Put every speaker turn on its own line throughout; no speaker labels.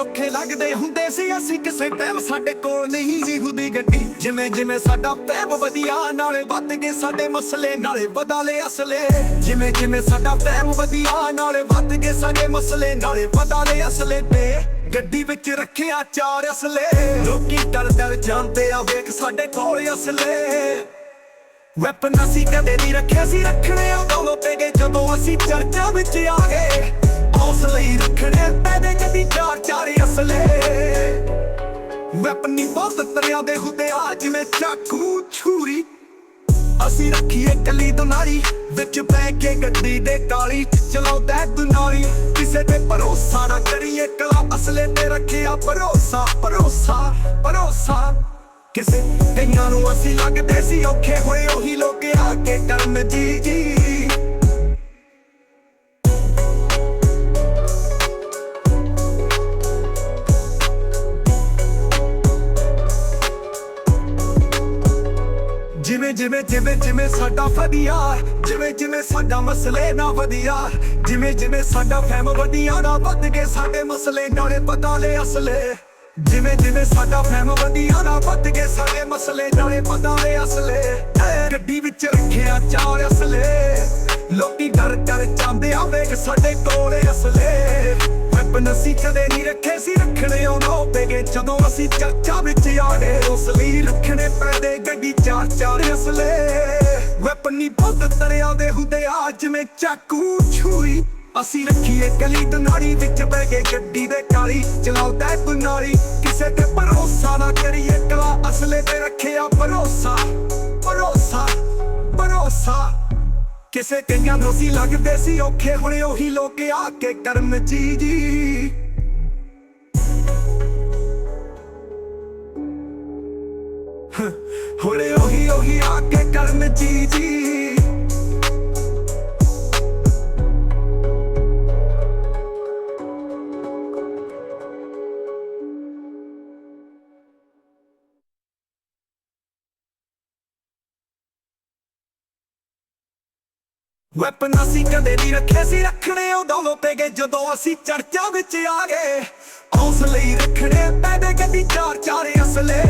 ਔਖੇ ਲੱਗਦੇ ਹੁੰਦੇ ਸੀ। ਅਸੀਂ ਕਿਸੇ ਟਾਈਮ ਸਾਡੇ ਕੋਲ ਨਹੀਂ ਸੀ ਹੁੰਦੀ ਗੱਡੀ। ਜਿਵੇਂ ਜਿਵੇਂ ਸਾਡਾ ਟਾਈਮ ਵਧੀਆ, ਨਾਲੇ ਵੱਧ ਗਏ ਸਾਡੇ ਮਸਲੇ, ਨਾਲੇ ਬਦਲੇ ਅਸਲੇ। ਜਿਵੇਂ ਜਿਵੇਂ ਸਾਡਾ ਟਾਈਮ ਵਧੀਆ, ਨਾਲੇ ਵੱਧ ਗਏ ਸਾਡੇ ਮਸਲੇ, ਨਾਲੇ ਬਦਲੇ ਅਸਲੇ ਤੇ ਗੱਡੀ ਵਿੱਚ ਰੱਖਿਆ ਚਾਰ ਅਸਲੇ। ਲੋਕੀ ਡਰ ਡਰ ਜਾਂਦੇ ਆ, ਵੇਖ ਸਾਡੇ ਕੋਲ ਅਸਲੇ। ਵੈਪਨ ਅਸੀਂ ਕਦੇ ਨਹੀਂ ਰੱਖਿਆ ਸੀ, ਰੱਖਣੇ ਉਦੋਂ ਪੈ ਗਏ ਜਦੋਂ ਅਸੀਂ ਚਰਚਾ ਵਿੱਚ ਆ ਗਏ। ਹੌਸਲੇ ਹੀ ਰੱਖਣੇ ਪੈਦੇ ਵੈਪਨ ਬਹੁਤ ਤਰਿਆਂ ਦੇ ਹੁੰਦੇ ਆ, ਜਿਵੇਂ ਚਾਕੂ ਛੁਰੀ। ਅਸੀਂ ਰੱਖੀਏ ਕੱਲੀ ਦੁਨਾਰੀ ਵਿੱਚ ਬੈ ਕੇ ਗੱਡੀ ਦੇ ਕਾਲੀ ਚਲਾਉਂਦਾ ਦੁਨਾਰੀ ਕਿਸੇ ਤੇ ਭਰੋਸਾ ਨਾ ਕਰੀਏ ਕਲਾ, ਅਸਲੇ ਤੇ ਰੱਖਿਆ ਭਰੋਸਾ ਭਰੋਸਾ ਭਰੋਸਾ। ਕਿਸੇ ਕਈਆਂ ਨੂੰ ਅਸੀਂ ਲੱਗਦੇ ਸੀ ਔਖੇ ਹੋਏ, ਉਹੀ ਲੋਕ ਆ ਕੇ ਕਰਨ ਜੀ ਜੀ। ਜਿਵੇਂ ਜਿਵੇਂ ਜਿਵੇਂ ਜਿਵੇਂ ਸਾਡਾ ਵਧੀਆ, ਜਿਵੇਂ ਜਿਵੇਂ ਸਾਡਾ ਮਸਲੇ ਨਾ ਵਧੀਆ, ਜਿਵੇਂ ਜਿਵੇਂ ਸਾਡਾ ਫਹਿਮ ਵਧੀਆ ਨਾ ਵੱਧ ਗਏ, ਸਾਡੇ ਮਸਲੇ ਨਾਲੇ ਪਤਾ ਲੈ ਅਸਲੇ। ਜਿਵੇਂ ਜਿਵੇਂ ਸਾਡਾ ਫਹਿਮ ਵਧੀਆ ਨਾ ਵੱਧ ਗਏ, ਸਾਡੇ ਮਸਲੇ ਨਾਲੇ ਪਤਾ ਲੈ ਅਸਲੇ। ਗੱਡੀ ਵਿੱਚ ਰੱਖਿਆ ਚਾਰ ਅਸਲੇ। ਲੋਕੀ ਡਰ ਡਰ ਜਾਂਦੇ ਆ, ਵੇਖ ਸਾਡੇ ਕੋਲ ਅਸਲੇ। ਵੈਪਨ ਅਸੀਂ ਕਦੇ ਨਹੀਂ ਰੱਖੇ ਸੀ ਰੱਖਣੇ ਉਹਨਾਂ ਪੇਗੇ ਜਦੋਂ ਅਸੀਂ ਚਰਚਾ ਵਿੱਚ ਆੜੇ ਉਸ ਲਈ ਰੱਖਣੇ ਪੈਦੇ ਗੱਡੀ ਚਾਰ ਚਾਰ ਅਸਲੇ। ਵੈਪਨ ਬਹੁਤ ਤਰਿਆਂ ਦੇ ਹੁੰਦੇ ਆ, ਜਿਵੇਂ ਚਾਕੂ ਛੁਰੀ ਅਸੀਂ ਰੱਖੀਏ ਕਲੀ ਦਨਾੜੀ ਵਿੱਚ ਬਹਿ ਕੇ ਗੱਡੀ ਦੇ ਕਾਲੀ। ਚਲਾਉਂਦਾ ਦੁਨਾਰੀ ਕਿਸੇ ਤੇ ਭਰੋਸਾ ਨਾ ਕਰੀਏ ਕਲਾ। ਅਸਲੇ ਤੇ ਰੱਖਿਆ ਭਰੋਸਾ ਭਰੋਸਾ ਭਰੋਸਾ। ਕਿਸੇ ਕਈਆਂ ਨੂੰ ਸੀ ਲੱਗਦੇ ਸੀ, ਔਖੇ ਹੁਣੇ ਉਹੀ ਲੋਕ ਆ ਕੇ ਕਰਨ ਜੀ ਜੀ। ਹੁਣੇ ਉਹੀ ਉਹੀ ਆ ਕੇ ਕਰਨ ਜੀ ਜੀ। ਵੈਪਨ ਅਸੀਂ ਕਦੇ ਨਹੀਂ ਰੱਖੇ ਸੀ, ਰੱਖਣੇ ਉਦੋਂ ਲੋਪੇ ਜਦੋਂ ਅਸੀਂ ਚਰਚਾ ਵਿੱਚ ਆ ਗਏ। ਹੌਸਲੇ ਰੱਖਣੇ ਪੈਦੇ ਗੱਡੀ ਚਾਰ ਚਾਰ ਅਸਲੇ।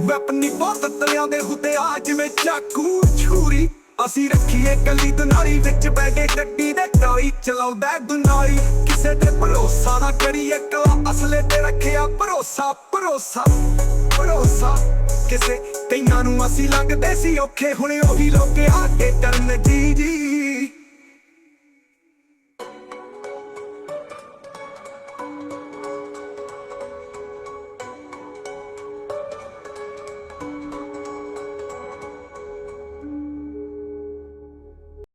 ਵੈਪਨ ਨਹੀਂ ਬਹੁਤ ਤਲਿਆਂ ਦੇ ਹੁੰਦੇ ਆ, ਜਿਵੇਂ ਚਾਕੂ, ਛੁਰੀ। ਅਸੀਂ ਰੱਖੀਏ ਕੱਲੀ ਦੁਨਾਰੀ ਵਿੱਚ ਬੈ ਕੇ ਗੱਡੀ ਦੇ ਕਾਲੀ ਚਲਾਉਂਦਾ ਦੁਨਾਰੀ ਕਿਸੇ ਤੇ ਭਰੋਸਾ ਨਾ ਕਰੀਏ, ਕਲਾ ਅਸਲੇ ਤੇ ਰੱਖਿਆ ਭਰੋਸਾ ਭਰੋਸਾ ਭਰੋਸਾ। ਕਿਸੇ ਕਈਆਂ ਨੂੰ ਅਸੀਂ ਲੰਘਦੇ ਸੀ ਔਖੇ। ਹੁਣੇ ਉਹੀ ਲੋਕ ਆ ਕੇ ਕਰਨ ਜੀ ਜੀ।